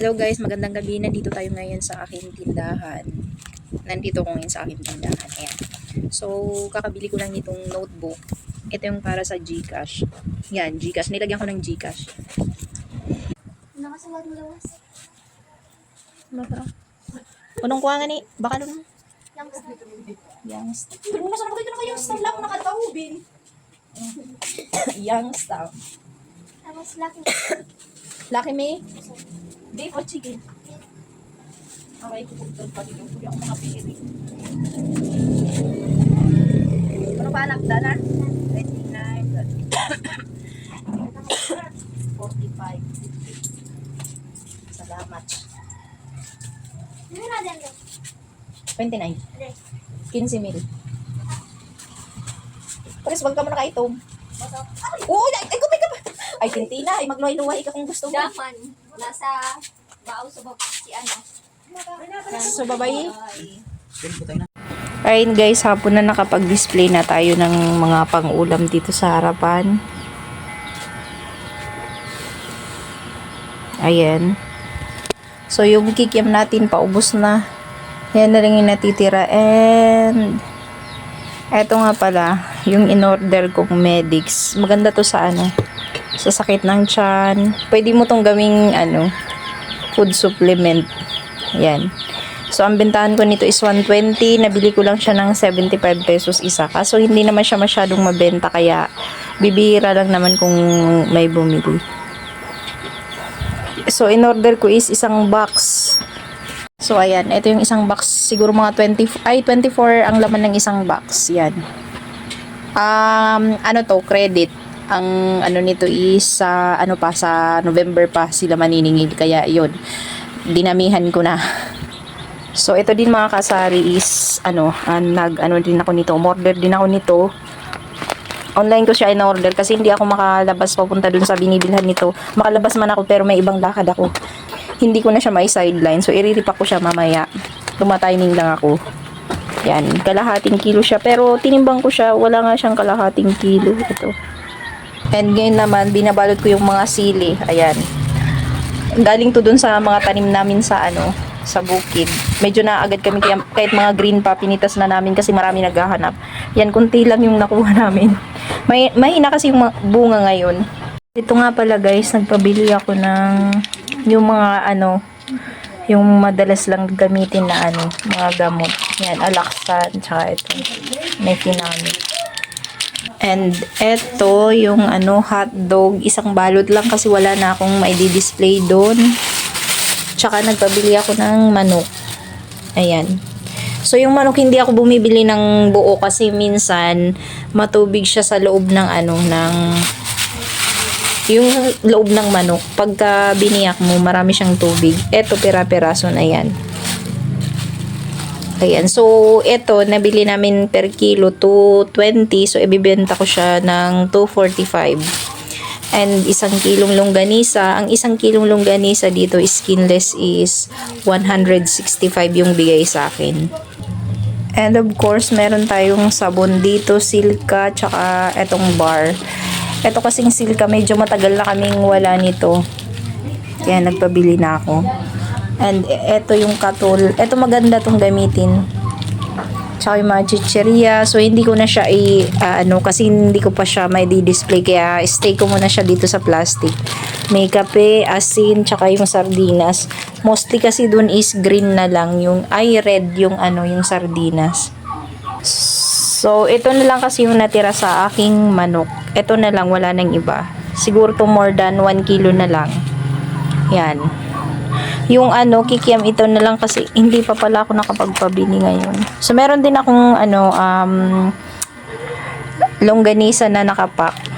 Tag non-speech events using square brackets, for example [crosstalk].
Hello guys, magandang gabi. Nandito tayo ngayon sa aking tindahan. Nandito ko ngayon sa aking tindahan. Ayan. So, kakabili ko lang nitong notebook. Ito yung para sa Gcash. Yan, Gcash. Nilagyan ko ng Gcash. Nakasawad mo lawas. Unong kuha nga ni, baka lang. Lawas na. Young Pero nasa na kayo yung star lang nakataubin. [coughs] Young star. Lawas laki. Lucky me? Beef o chicken? Okay, kupugtol pa rin yung kuya ko mga pili. Ano ba anak na? 29, 45, 50. Salamat. Ano na lang? 29. Ano? 15 mil. Pares, wag ka mo nakaitom. Oo, ay, ay, kumay ka pa. Ay, tintina, ay magluhay-luhay ka kung gusto mo. Daman. Nasa baaw sa bab si ano. So, babay. Ayun guys, hapon na nakapag-display na tayo ng mga pang-ulam dito sa harapan. Ayan. So, yung kikiam natin, paubos na. Yan na lang yung natitira. And, eto nga pala, yung in-order kong medics. Maganda to sa ano, sa sakit ng tiyan. Pwede mo tong gawing, ano, food supplement. Yan. So, ang bentahan ko nito is 120. Nabili ko lang siya ng 75 pesos isa. Kaso, hindi naman siya masyadong mabenta. Kaya, bibihira lang naman kung may bumili. So, in order ko is isang box. So, ayan. Ito yung isang box. Siguro mga 20, ay, 24 ang laman ng isang box. Yan. Um, ano to? Credit. Ang ano nito is sa, ano pa, sa November pa sila maniningil. Kaya, yun. Dinamihan ko na. So, ito din mga kasari is, ano, ah, nag, ano din ako nito, order din ako nito. Online ko siya in-order kasi hindi ako makalabas papunta dun sa binibilhan nito. Makalabas man ako pero may ibang lakad ako. Hindi ko na siya may sideline. So, iriripak ko siya mamaya. Tumatiming lang ako. Yan, kalahating kilo siya. Pero, tinimbang ko siya, wala nga siyang kalahating kilo. Ito. And ngayon naman, binabalot ko yung mga sili. Ayan galing to dun sa mga tanim namin sa ano sa bukid. Medyo na agad kami kaya, kahit mga green pa pinitas na namin kasi marami naghahanap. Yan kunti lang yung nakuha namin. [laughs] May mahina kasi yung bunga ngayon. Ito nga pala guys, nagpabili ako ng yung mga ano yung madalas lang gamitin na ano, mga gamot. Yan, alaksan, tsaka ito. May finamit. And eto, yung ano, hot dog, isang balot lang kasi wala na akong maidi-display doon. Tsaka nagpabili ako ng manok. Ayan. So, yung manok, hindi ako bumibili ng buo kasi minsan matubig siya sa loob ng ano, ng yung loob ng manok. Pagka biniyak mo, marami siyang tubig. Eto, pera-peraso na yan. Ayan. So, ito, nabili namin per kilo 220. So, ibibenta ko siya ng 245. And isang kilong longganisa. Ang isang kilong longganisa dito skinless is 165 yung bigay sa akin. And of course, meron tayong sabon dito, silka, tsaka etong bar. Ito kasing silka, medyo matagal na kaming wala nito. Kaya nagpabili na ako. And eto yung katol. Eto maganda tong gamitin. Tsaka yung mga chicheria. So, hindi ko na siya i, ah, ano, kasi hindi ko pa siya may di-display. Kaya, stay ko muna siya dito sa plastic. May kape, asin, tsaka yung sardinas. Mostly kasi dun is green na lang. Yung, ay, red yung, ano, yung sardinas. So, ito na lang kasi yung natira sa aking manok. Ito na lang, wala nang iba. Siguro to more than 1 kilo na lang. Yan. Yung ano, kikiam ito na lang kasi hindi pa pala ako nakapagpabili ngayon. So, meron din akong ano, um, longganisa na nakapak.